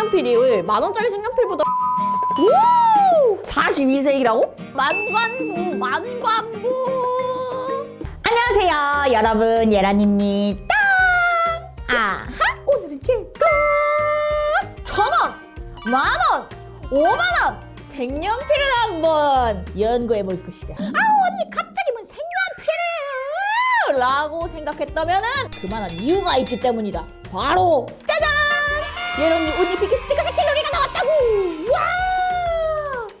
색연필이 만 원짜리 색연필보다. 오! 42색이라고? 만관부 만관부. 안녕하세요 여러분. 예란입니다. 아하 오늘은 제가 천원 만원 오만원 색연필을 한번 연구해 볼 것이다. 아 언니 갑자기 뭔 색연필을 라고 생각했다면 은 그만한 이유가 있기 때문이다. 바로 예런이 옷 입히기 스티커 색칠놀이가 나왔다고! 와!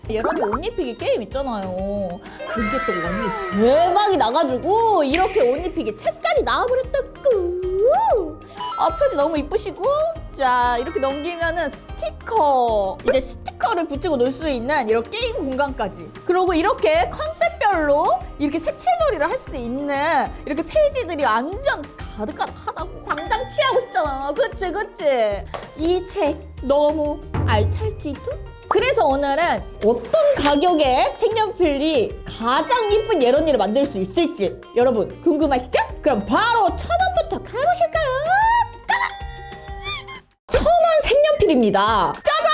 예런이 옷 입히기 게임 있잖아요. 그게 또 언니 대박이 나가지고 이렇게 옷 입히기 책까지 나와버렸다고! 아 표지 너무 이쁘시고 자 이렇게 넘기면은 스티커 이제 스티커를 붙이고 놀 수 있는 이런 게임 공간까지. 그리고 이렇게 컨셉별로 이렇게 색칠놀이를 할 수 있는 이렇게 페이지들이 완전 가득가득하다고. 당장 취하고 싶잖아 그치 그치 이 책 너무 알찰지도 그래서 오늘은 어떤 가격에 색연필이 가장 이쁜 예런이를 만들 수 있을지 여러분 궁금하시죠? 그럼 바로 천 원부터 가보실까요? 천 원 색연필입니다. 짜잔!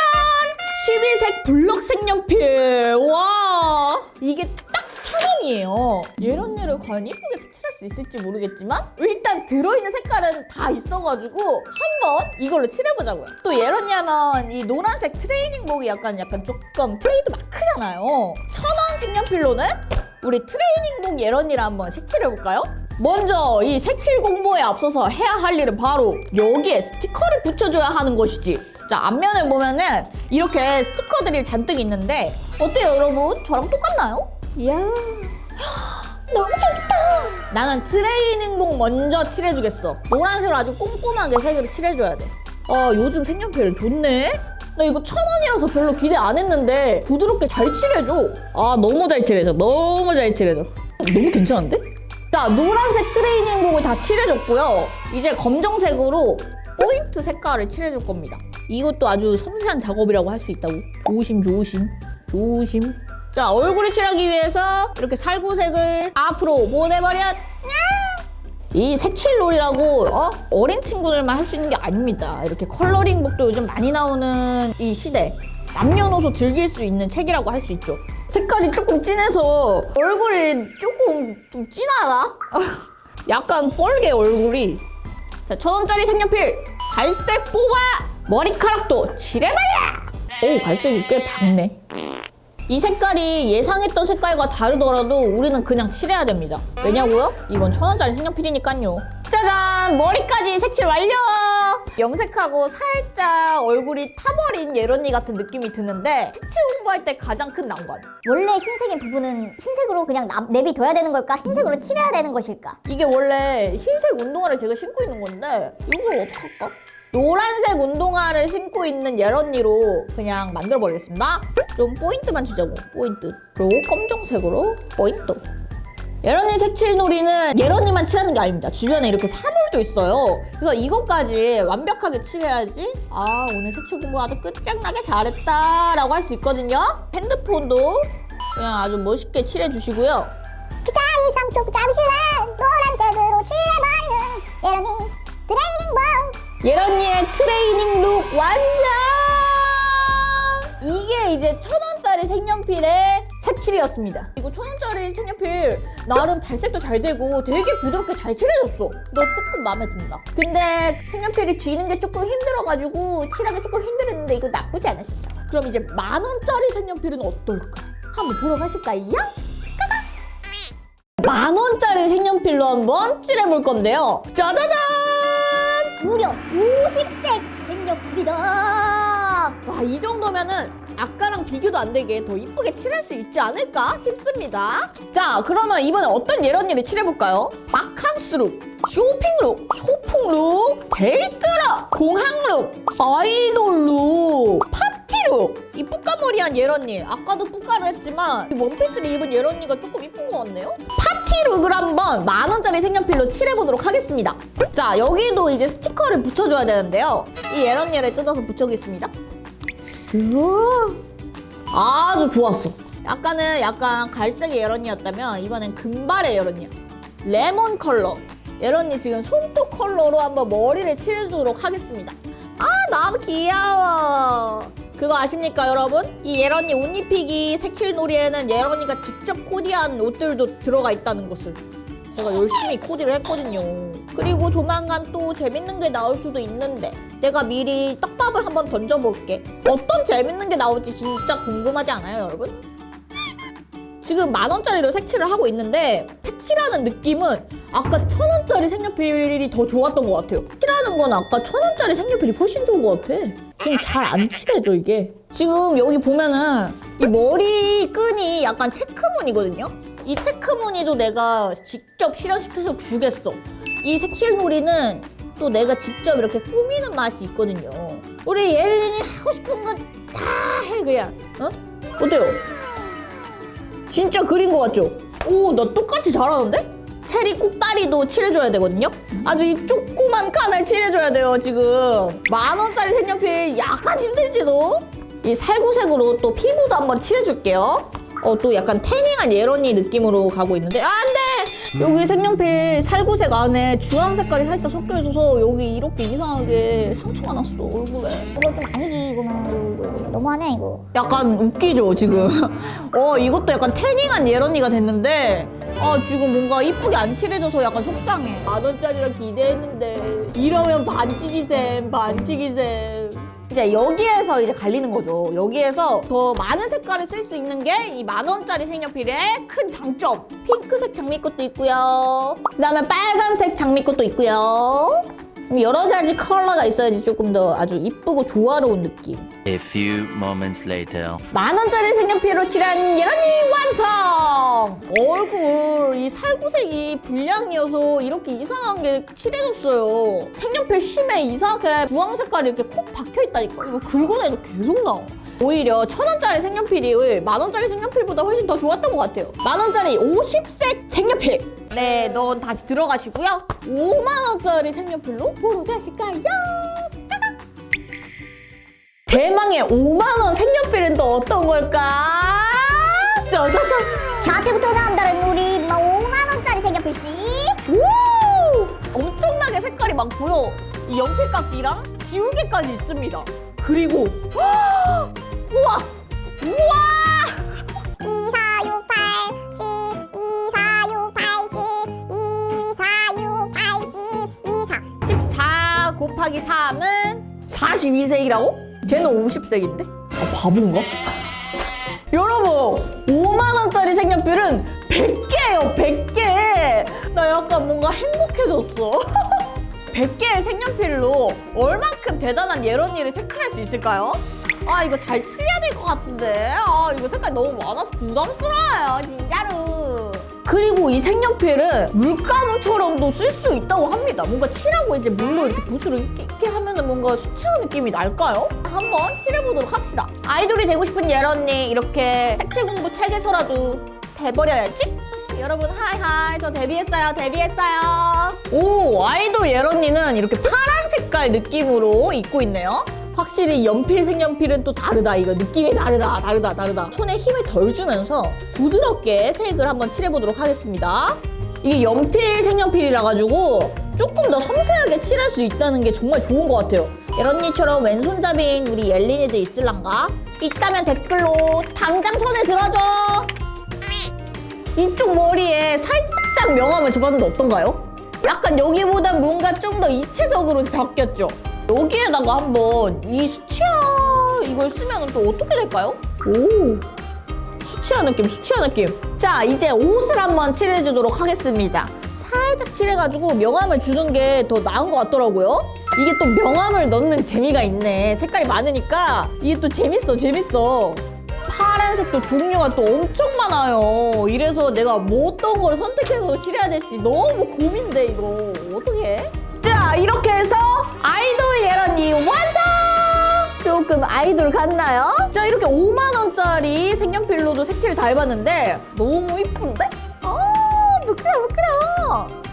12색 블럭 색연필. 와, 이게 딱 천 원이에요. 예런이를 과연 색칠할 수 있을지 모르겠지만 일단 들어있는 색깔은 다 있어가지고 한번 이걸로 칠해보자고요. 또 하면 이 노란색 트레이닝복이 약간 약간 조금 트레이드 마크잖아요. 천원 색연필로는 우리 트레이닝복 예런이를 한번 색칠해볼까요? 먼저 이 색칠 공부에 앞서서 해야 할 일은 바로 여기에 스티커를 붙여줘야 하는 것이지. 자, 앞면을 보면은 이렇게 스티커들이 잔뜩 있는데 어때요, 여러분? 저랑 똑같나요? 이야. 너무 재밌다. 나는 트레이닝복 먼저 칠해주겠어. 노란색으로 아주 꼼꼼하게 색으로 칠해줘야 돼. 아, 요즘 색연필 좋네? 나 이거 천 원이라서 별로 기대 안 했는데 부드럽게 잘 칠해줘. 아, 너무 잘 칠해줘. 너무 잘 칠해줘. 너무 괜찮은데? 자, 노란색 트레이닝복을 다 칠해줬고요. 이제 검정색으로 포인트 색깔을 칠해줄 겁니다. 이것도 아주 섬세한 작업이라고 할 수 있다고. 조심, 조심, 조심. 자, 얼굴을 칠하기 위해서 이렇게 살구색을 앞으로 보내버려. 이 색칠놀이라고 어? 어린 친구들만 할 수 있는 게 아닙니다. 이렇게 컬러링북도 요즘 많이 나오는 이 시대. 남녀노소 즐길 수 있는 책이라고 할 수 있죠. 색깔이 조금 진해서 얼굴이 조금 좀 진하다? 약간 뻘게 얼굴이. 자, 천 원짜리 색연필 갈색 뽑아! 머리카락도 칠해봐라! 오, 갈색이 꽤 밝네. 이 색깔이 예상했던 색깔과 다르더라도 우리는 그냥 칠해야 됩니다. 왜냐고요? 이건 천 원짜리 색연필이니까요. 짜잔! 머리까지 색칠 완료! 염색하고 살짝 얼굴이 타버린 예런이 같은 느낌이 드는데 색칠 공부할 때 가장 큰 난관. 원래 흰색인 부분은 흰색으로 그냥 나- 내비둬야 되는 걸까? 흰색으로 칠해야 되는 것일까? 이게 원래 흰색 운동화를 제가 신고 있는 건데 이걸 어떡할까? 노란색 운동화를 신고 있는 예런이로 그냥 만들어 버리겠습니다. 좀 포인트만 주자고 포인트. 그리고 검정색으로 포인트. 예런이 색칠놀이는 예런이만 칠하는 게 아닙니다. 주변에 이렇게 사물도 있어요. 그래서 이것까지 완벽하게 칠해야지 아 오늘 색칠 공부 아주 끝장나게 잘했다 라고 할 수 있거든요. 핸드폰도 그냥 아주 멋있게 칠해 주시고요. 그 사이 3초 잠시만 노란색으로 칠해버리는 예런이 트레이닝복 예런이의 트레이닝 룩 완성! 이게 이제 천 원짜리 색연필의 색칠이었습니다. 이거 천 원짜리 색연필 나름 발색도 잘 되고 되게 부드럽게 잘 칠해줬어. 너 조금 마음에 든다. 근데 색연필이 쥐는 게 조금 힘들어가지고 칠하기 조금 힘들었는데 이거 나쁘지 않았어. 그럼 이제 만 원짜리 색연필은 어떨까? 한번 보러 가실까요? 만 원짜리 색연필로 한번 칠해볼 건데요. 짜자잔! 무려 50색 색연필이다 와, 이 정도면은 아까랑 비교도 안 되게 더 이쁘게 칠할 수 있지 않을까 싶습니다. 자, 그러면 이번에 어떤 예런이를 칠해볼까요? 바캉스룩, 쇼핑룩, 소풍룩, 데이트룩, 공항룩, 아이돌룩, 파 티룩. 이 뿌까머리한 예런이. 아까도 뿌까를 했지만 이 원피스를 입은 예런이가 조금 이쁜 것 같네요? 파티룩을 한번 만 원짜리 색연필로 칠해보도록 하겠습니다. 자, 여기도 이제 스티커를 붙여줘야 되는데요. 이 예런이를 뜯어서 붙여보겠습니다. 아주 좋았어. 약간은 약간 갈색의 예런이었다면 이번엔 금발의 예런이야. 레몬 컬러. 예런이 지금 손톱 컬러로 한번 머리를 칠해주도록 하겠습니다. 아 너무 귀여워. 그거 아십니까 여러분? 이 예런이 옷 입히기 색칠놀이에는 예런이가 직접 코디한 옷들도 들어가 있다는 것을 제가 열심히 코디를 했거든요. 그리고 조만간 또 재밌는 게 나올 수도 있는데 내가 미리 떡밥을 한번 던져볼게. 어떤 재밌는 게 나올지 진짜 궁금하지 않아요 여러분? 지금 만 원짜리로 색칠을 하고 있는데 색칠하는 느낌은 아까 천 원짜리 색연필이 더 좋았던 것 같아요. 칠하는 건 아까 천 원짜리 색연필이 훨씬 좋은 것 같아. 지금 잘 안 칠해져 이게. 지금 여기 보면은 이 머리 끈이 약간 체크무늬거든요. 이 체크무늬도 내가 직접 실현시켜서 주겠어. 이 색칠놀이는 또 내가 직접 이렇게 꾸미는 맛이 있거든요. 우리 예린이 하고 싶은 건 다 해 그냥. 어? 어때요? 진짜 그린 것 같죠? 오, 나 똑같이 잘하는데? 체리 꼭다리도 칠해줘야 되거든요? 아주 이 조그만 칸을 칠해줘야 돼요, 지금. 만 원짜리 색연필 약간 힘들지도? 이 살구색으로 또 피부도 한번 칠해줄게요. 어, 또 약간 태닝한 예런이 느낌으로 가고 있는데. 아, 안 돼! 여기 색연필 살구색 안에 주황 색깔이 살짝 섞여 있어서 여기 이렇게 이상하게 상처가 났어, 얼굴에. 이거 좀 아니지 이거는 이거, 이거 너무하네 이거 약간 웃기죠 지금 어 이것도 약간 태닝한 예런이가 됐는데 아 지금 뭔가 이쁘게 안 칠해져서 약간 속상해. 만 원짜리라 기대했는데. 이러면 반칙이 셈 반칙이 셈. 이제 여기에서 이제 갈리는 거죠. 여기에서 더 많은 색깔을 쓸 수 있는 게 이 만 원짜리 색연필의 큰 장점. 핑크색 장미꽃도 있고요. 그 다음에 빨간색 장미꽃도 있고요 여러 가지 컬러가 있어야지 조금 더 아주 이쁘고 조화로운 느낌 A few moments later. 만 원짜리 색연필로 칠한 예런이 완성! 얼굴 이 살구색이 불량이어서 이렇게 이상한 게 칠해졌어요. 색연필 심에 이상하게 주황 색깔이 이렇게 콕 박혀 있다니까. 이거 긁어내도 계속 나와. 오히려 천 원짜리 색연필이 만 원짜리 색연필보다 훨씬 더 좋았던 것 같아요. 만 원짜리 50색 색연필. 네, 넌 다시 들어가시고요. 5만 원짜리 색연필로 보러 가실까요? 대망의 5만원 색연필은 또 어떤 걸까? 짜자잔! 샤트부터 나온다는 우리 뭐 5만원짜리 색연필씨 우! 엄청나게 색깔이 많고요. 이 연필깎이랑 지우개까지 있습니다. 그리고 우와! 우와! 곱하기 3은 42색이라고? 쟤는 50색인데? 아, 바본가? 여러분, 5만원짜리 색연필은 100개예요, 100개! 나 약간 뭔가 행복해졌어. 100개의 색연필로 얼만큼 대단한 예런이를 색칠할 수 있을까요? 아, 이거 잘 칠해야 될 것 같은데. 아, 이거 색깔 너무 많아서 부담스러워요. 그리고 이 색연필은 물감처럼도 쓸 수 있다고 합니다. 뭔가 칠하고 이제 물로 이렇게 붓으로 이렇게, 하면은 뭔가 수채화 느낌이 날까요? 한번 칠해보도록 합시다. 아이돌이 되고 싶은 예런이 이렇게 색칠 공부 책에서라도 돼버려야지? 여러분 하이하이 저 데뷔했어요 데뷔했어요 오 아이돌 예런이는 이렇게 파란 색깔 느낌으로 입고 있네요 확실히 연필 색연필은 또 다르다 이거 느낌이 다르다 다르다 다르다 손에 힘을 덜 주면서 부드럽게 색을 한번 칠해보도록 하겠습니다 이게 연필 색연필이라 가지고 조금 더 섬세하게 칠할 수 있다는 게 정말 좋은 것 같아요 예런이처럼 왼손잡이인 우리 옐린이들 있을란가? 있다면 댓글로 당장 손에 들어줘 이쪽 머리에 살짝 명암을 줘봤는데 어떤가요? 약간 여기보단 뭔가 좀 더 입체적으로 바뀌었죠? 여기에다가 한번 이 수치화 이걸 쓰면 또 어떻게 될까요? 오. 수치화 느낌 수치화 느낌. 자 이제 옷을 한번 칠해주도록 하겠습니다. 살짝 칠해가지고 명암을 주는 게 더 나은 것 같더라고요. 이게 또 명암을 넣는 재미가 있네. 색깔이 많으니까 이게 또 재밌어 재밌어. 파란색도 종류가 또 엄청 많아요. 이래서 내가 뭐 어떤 걸 선택해서 칠해야 될지 너무 고민돼 이거. 어떻게? 자 이렇게 해서 예런이 완성! 조금 아이돌 같나요? 자 이렇게 5만 원짜리 색연필로도 색칠 다 해봤는데 너무 이쁜데? 아 부끄러워 부끄러워.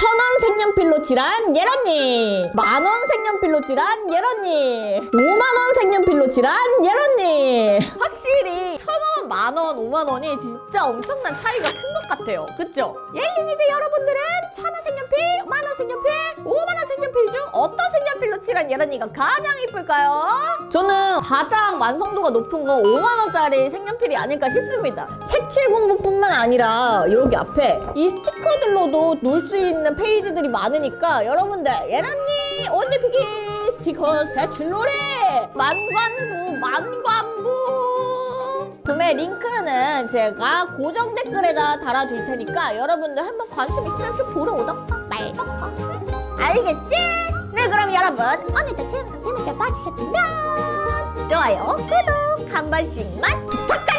천원 색연필로 칠한 예런니 만원 색연필로 칠한 예런니 오만원 색연필로 칠한 예런님 확실히 천원, 만 원, 오만 원이 진짜 엄청난 차이가 큰 것 같아요 그쵸? 옐린이들 여러분들은 천원 색연필, 만원 색연필, 오만원 색연필 중 어떤 색연필로 칠한 예런이가 가장 이쁠까요? 저는 가장 완성도가 높은 건 5만원짜리 색연필이 아닐까 싶습니다 색칠 공부뿐만 아니라 여기 앞에 이 스티커들로도 놀 수 있는 페이지들이 많으니까 여러분들 예런이 온리피기 스티커 색칠놀이 만관부 만관부 구매 링크는 제가 고정 댓글에다 달아둘 테니까 여러분들 한번 관심 있으면 좀 보러 오던가 말던가 알겠지? 네 그럼 여러분 오늘도 제 영상 재밌게 봐주셨다면 좋아요 구독 한 번씩만 부탁드립니다